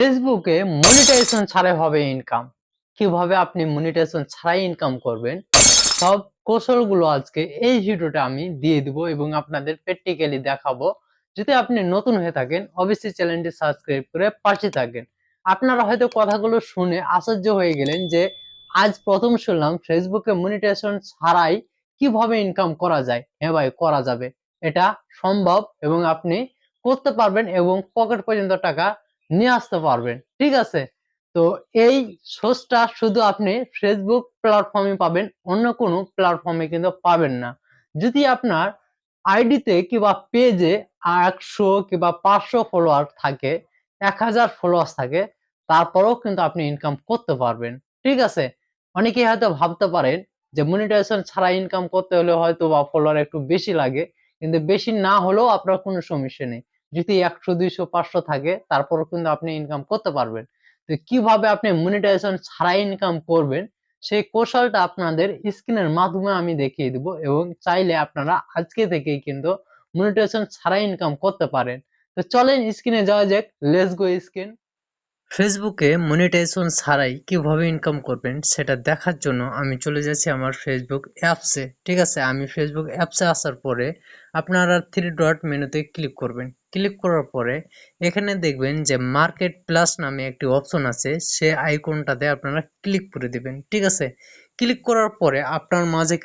ফেসবুকে মনিটাইজেশন ছাড়াই হবে ইনকাম কীভাবে আপনি মনিটাইজেশন ছাড়াই ইনকাম করবেন, সব কৌশলগুলো আজকে এই ভিডিওটা আমি দিয়ে দিব এবং আপনাদের প্র্যাকটিক্যালি দেখাবো। যদি আপনি নতুন হয়ে থাকেন, অবশ্যই চ্যানেলটি সাবস্ক্রাইব করে পাশে থাকেন। আপনারা হয়তো কথাগুলো শুনে আশ্চর্য হয়ে গেলেন যে, আজ প্রথম শুনলাম ফেসবুকে মনিটাইজেশন ছাড়াই কীভাবে ইনকাম করা যায়। হ্যাঁ ভাই, করা যাবে। এটা সম্ভব এবং আপনি করতে পারবেন এবং পকেট পর্যন্ত টাকা নিয়ে আসতে পারবেন, ঠিক আছে? তো এই সোর্সটা শুধু আপনি ফেসবুক প্ল্যাটফর্মে পাবেন, অন্য কোনো প্ল্যাটফর্মে কিন্তু পাবেন না। যদি আপনার আইডিতে কিংবা পেজে একশো কিংবা পাঁচশো ফলোয়ার থাকে, এক হাজার ফলোয়ার্স থাকে, তারপরেও কিন্তু আপনি ইনকাম করতে পারবেন, ঠিক আছে? অনেকেই হয়তো ভাবতে পারেন যে মনিটাইজেশন ছাড়া ইনকাম করতে হলে হয়তো বা ফলোয়ার একটু বেশি লাগে, কিন্তু বেশি না হলেও আপনার কোনো সমস্যা নেই। যদি একশো, দুইশো, পাঁচশো থাকে, তারপরও কিন্তু আপনি ইনকাম করতে পারবেন। তো কীভাবে আপনি মনিটাইজেশন ছাড়া ইনকাম করবেন, সেই কৌশলটা আপনাদের স্ক্রিনের মাধ্যমে আমি দেখিয়ে দিব এবং চাইলে আপনারা আজকে থেকেই কিন্তু মনিটাইজেশন ছাড়া ইনকাম করতে পারেন। তো চলেন স্ক্রিনে যাওয়া যাক লেস গো স্ক্রিন ফেসবুকে মনিটাইজেশন ছাড়াই কীভাবে ইনকাম করবেন সেটা দেখার জন্য আমি চলে যাচ্ছি আমার ফেসবুক অ্যাপসে ঠিক আছে, আমি ফেসবুক অ্যাপসে আসার পরে আপনারা থ্রি ডট মেনুতে ক্লিক করবেন। ক্লিক করার পরে এখানে দেখবেন যে মার্কেট প্লাস নামে একটি অপশন আছে, সে আইকনটাতে আপনারা ক্লিক করে দিবেন, ঠিক আছে? ক্লিক করার পরে আপনার মাঝে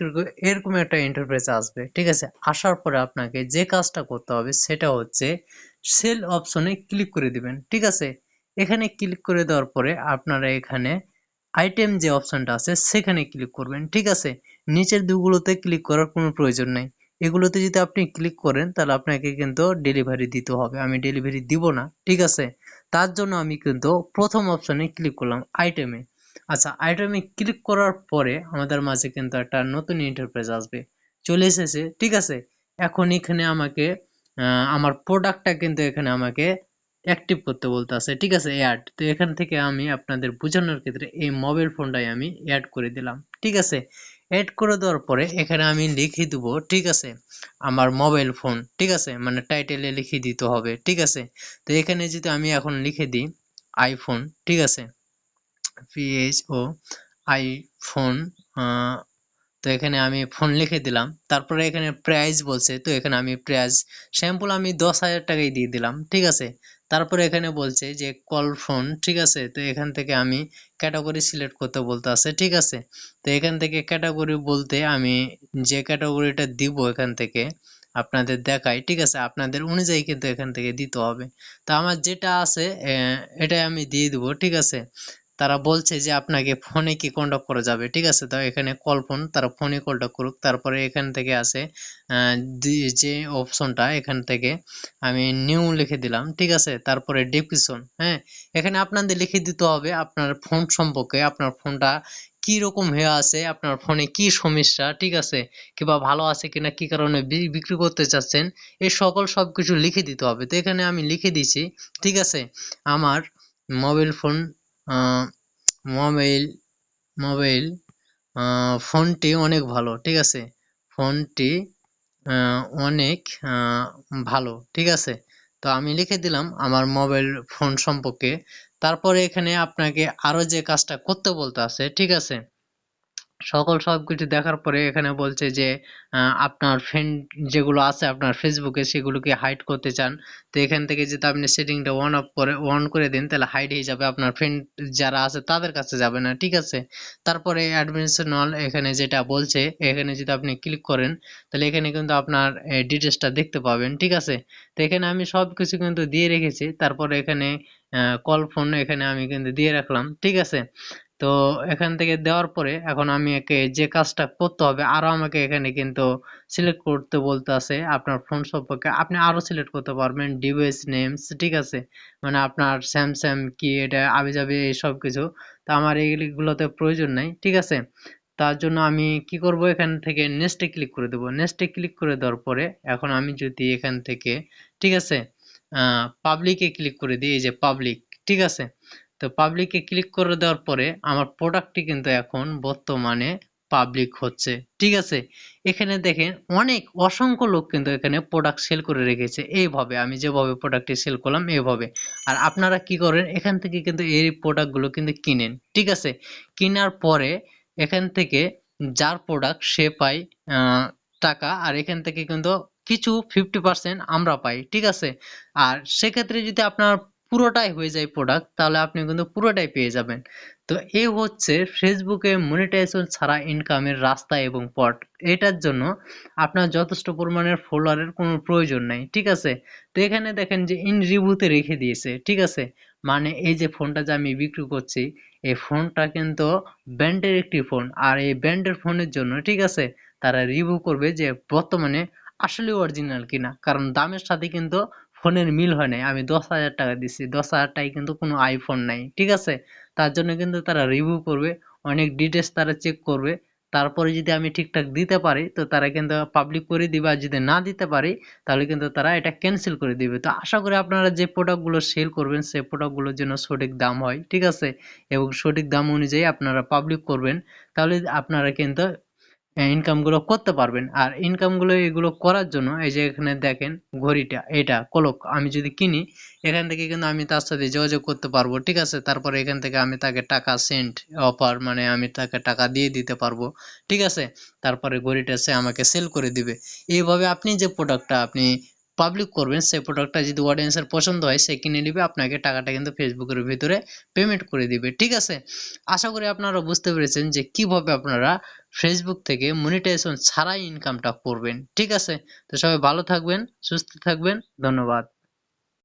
এরকম একটা ইন্টারফেস আসবে, ঠিক আছে? আসার পরে আপনাকে যে কাজটা করতে হবে সেটা হচ্ছে সেল অপশনে ক্লিক করে দিবেন, ঠিক আছে? এখানে ক্লিক করে দেওয়ার পরে আপনারা এখানে আইটেম যে অপশনটা আছে সেখানে ক্লিক করবেন, ঠিক আছে? নিচের দুগুলোতে ক্লিক করার কোনো প্রয়োজন নেই। এগুলোতে যদি আপনি ক্লিক করেন, তাহলে আপনাকে কিন্তু ডেলিভারি দিতে হবে। আমি ডেলিভারি দিব না, ঠিক আছে? তার জন্য আমি কিন্তু প্রথম অপশনে ক্লিক করলাম আইটেমে আচ্ছা আইটেমে ক্লিক করার পরে আমাদের মাঝে কিন্তু একটা নতুন ইন্টারপ্রাইজ আসবে। চলে এসেছে, ঠিক আছে? এখন এখানে আমাকে আমার প্রোডাক্টটা কিন্তু এখানে আমাকে অ্যাক্টিভ করতে বলতে আছে ঠিক আছে? অ্যাড তো এখান থেকে আমি আপনাদের বোঝানোর ক্ষেত্রে এই মোবাইল ফোনটাই আমি অ্যাড করে দিলাম, ঠিক আছে? অ্যাড করে দেওয়ার পরে এখানে আমি লিখে দেবো, ঠিক আছে, আমার মোবাইল ফোন ঠিক আছে মানে টাইটেলে লিখে দিতে হবে, ঠিক আছে, তো এখানে যদি আমি এখন লিখে দিই আইফোন ঠিক আছে পিএইচ ও আইফোন তো এখানে আমি ফোন লিখে দিলাম। তারপরে এখানে প্রাইস বলছে, তো এখানে আমি প্রাইস স্যাম্পল আমি দশ হাজার টাকাই দিয়ে দিলাম, ঠিক আছে? তারপরে এখানে বলছে যে কল ফোন ঠিক আছে? তো এখান থেকে আমি ক্যাটাগরি সিলেক্ট করতে বলতে আছে, ঠিক আছে? তো এখান থেকে ক্যাটাগরি বলতে আমি যে ক্যাটাগরিটা দিব এখান থেকে আপনাদের দেখাই, ঠিক আছে? আপনাদের অনুযায়ী কিন্তু এখান থেকে দিতে হবে। তো আমার যেটা আছে এটাই আমি দিয়ে দিব, ঠিক আছে? তারা বলছে যে আপনাকে ফোনে কি কন্টাক্ট করা যাবে, ঠিক আছে? তো এখানে কল ফোন তারা ফোনে কলটা করুক। তারপরে এখান থেকে আছে যে অপশনটা এখান থেকে আমি নিউ লিখে দিলাম, ঠিক আছে? তারপরে ডেসক্রিপশন হ্যাঁ? এখানে আপনাদের লিখে দিতে হবে আপনার ফোন সম্পর্কে, আপনার ফোনটা কি রকম হয়ে আছে, আপনার ফোনে কি সমস্যা, ঠিক আছে? কিংবা ভালো আছে কিনা, কি কারণে বিক্রি করতে চাচ্ছেন? এই সকল সবকিছু লিখে দিতে হবে। তো এখানে আমি লিখে দিয়েছি, ঠিক আছে? আমার মোবাইল ফোন মোবাইল মোবাইল ফোনটি অনেক ভালো, ঠিক আছে? ফোনটি অনেক ভালো, ঠিক আছে? তো আমি লিখে দিলাম আমার মোবাইল ফোন সম্পর্কে। তারপরে এখানে আপনাকে আরও যে কাজটা করতে বলতে আছে, ঠিক আছে? সকল সবকিছু দেখার পরে এখানে বলছে যে আপনার ফ্রেন্ড যেগুলো আছে আপনার ফেসবুকে সেগুলোকে হাইড করতে চান। তো এখান থেকে যদি আপনি সেটিংটা অন অফ করে অন করে দিন, তাহলে হাইড হয়ে যাবে। আপনার ফ্রেন্ড যারা আছে তাদের কাছে যাবে না, ঠিক আছে? তারপরে অ্যাডমিশনাল এখানে যেটা বলছে, এখানে যদি আপনি ক্লিক করেন, তাহলে এখানে কিন্তু আপনার ডিটেলসটা দেখতে পাবেন, ঠিক আছে? তো এখানে আমি সব কিছু কিন্তু দিয়ে রেখেছি। তারপরে এখানে কল ফোন এখানে আমি কিন্তু দিয়ে রাখলাম, ঠিক আছে? তো এখান থেকে দেওয়ার পরে এখন আমি একে যে কাজটা করতে হবে, আরও আমাকে এখানে কিন্তু সিলেক্ট করতে বলতে আছে আপনার ফোন সম্পর্কে। আপনি আরও সিলেক্ট করতে পারবেন ডিভাইস নেমস ঠিক আছে? মানে আপনার স্যামসাং কি, এটা আবি এই সব কিছু। তো আমার এইগুলোতে প্রয়োজন নাই, ঠিক আছে? তার জন্য আমি কি করব, এখান থেকে নেক্সটে ক্লিক করে দেবো। নেক্সটে ক্লিক করে দেওয়ার পরে এখন আমি যদি এখান থেকে, ঠিক আছে? পাবলিকে ক্লিক করে দিই, এই যে পাবলিক ঠিক আছে? তো পাবলিকে ক্লিক করে দেওয়ার পরে আমার প্রোডাক্টটি কিন্তু এখন বর্তমানে পাবলিক হচ্ছে। ঠিক আছে? এখানে দেখেন অনেক অসংখ্য লোক কিন্তু এখানে প্রোডাক্ট সেল করে রেখেছে। এইভাবে আমি যেভাবে প্রোডাক্টটি সেল করলাম এইভাবে। আর আপনারা কি করেন? এখান থেকে কিন্তু এই প্রোডাক্টগুলো কিন্তু কিনেন। ঠিক আছে? কেনার পরে এখান থেকে যার প্রোডাক্ট সে পায় টাকা। আর এখান থেকে কিন্তু কিছু ফিফটি পার্সেন্ট আমরা পাই। ঠিক আছে? আর সেক্ষেত্রে যদি আপনার পুরোটাই হয়ে যায় প্রোডাক্ট তাহলে আপনি কিন্তু পুরোটাই পেয়ে যাবেন। তো এই হচ্ছে ফেসবুকে মনিটাইজেশন ছাড়া ইনকামের রাস্তা এবং পথ। এটার জন্য আপনার যথেষ্ট পরিমাণের ফলোয়ারের কোনো প্রয়োজন নাই, ঠিক আছে? তো এখানে দেখেন যে ইন রিভিউতে রেখে দিয়েছে, ঠিক আছে? মানে এই যে ফোনটা যে আমি বিক্রি করছি এই ফোনটা কিন্তু ব্র্যান্ডের একটি ফোন আর এই ব্র্যান্ডের ফোনের জন্য, ঠিক আছে? তারা রিভিউ করবে যে বর্তমানে আসলে অরিজিনাল কিনা, কারণ দামের সাথে কিন্তু ফোনের মিল হয় নাই। আমি দশ হাজার টাকা দিচ্ছি দশ হাজার টাকায় কিন্তু কোনো আইফোন নাই, ঠিক আছে? তার জন্য কিন্তু তারা রিভিউ করবে, অনেক ডিটেলস তারা চেক করবে। তারপরে যদি আমি ঠিকঠাক দিতে পারি, তো তারা কিন্তু পাবলিক করে দিবে। আর যদি না দিতে পারি, তাহলে কিন্তু তারা এটা ক্যান্সেল করে দিবে। তো আশা করি আপনারা যে প্রোডাক্টগুলো সেল করবেন, সেই প্রোডাক্টগুলোর জন্য সঠিক দাম হয়, ঠিক আছে? এবং সঠিক দাম অনুযায়ী আপনারা পাবলিক করবেন। তাহলে আপনারা কিন্তু ইনকামগুলো করতে পারবেন। আর ইনকামগুলো এগুলো করার জন্য এই যে এখানে দেখেন ঘড়িটা, এটা কলক আমি যদি কিনি, এখান থেকে কিন্তু আমি তার সাথে যোগাযোগ করতে পারব, ঠিক আছে? তারপরে এখান থেকে আমি তাকে টাকা সেন্ড অফার মানে আমি তাকে টাকা দিয়ে দিতে পারব, ঠিক আছে? তারপরে ঘড়িটা সে আমাকে সেল করে দিবে। এইভাবে আপনি যে প্রোডাক্টটা আপনি পাবলিক করবেন, সেই প্রোডাক্টটা যদি অডিয়েন্সের পছন্দ হয়, সে কিনে নিবে, আপনাকে টাকাটা কিন্তু ফেসবুকের ভিতরে পেমেন্ট করে দিবে, ঠিক আছে? আশা করি আপনারা বুঝতে পেরেছেন যে কীভাবে আপনারা ফেসবুক থেকে মনিটাইজেশন ছাড়াই ইনকামটা করবেন। ঠিক আছে? তো সবাই ভালো থাকবেন, সুস্থ থাকবেন, ধন্যবাদ।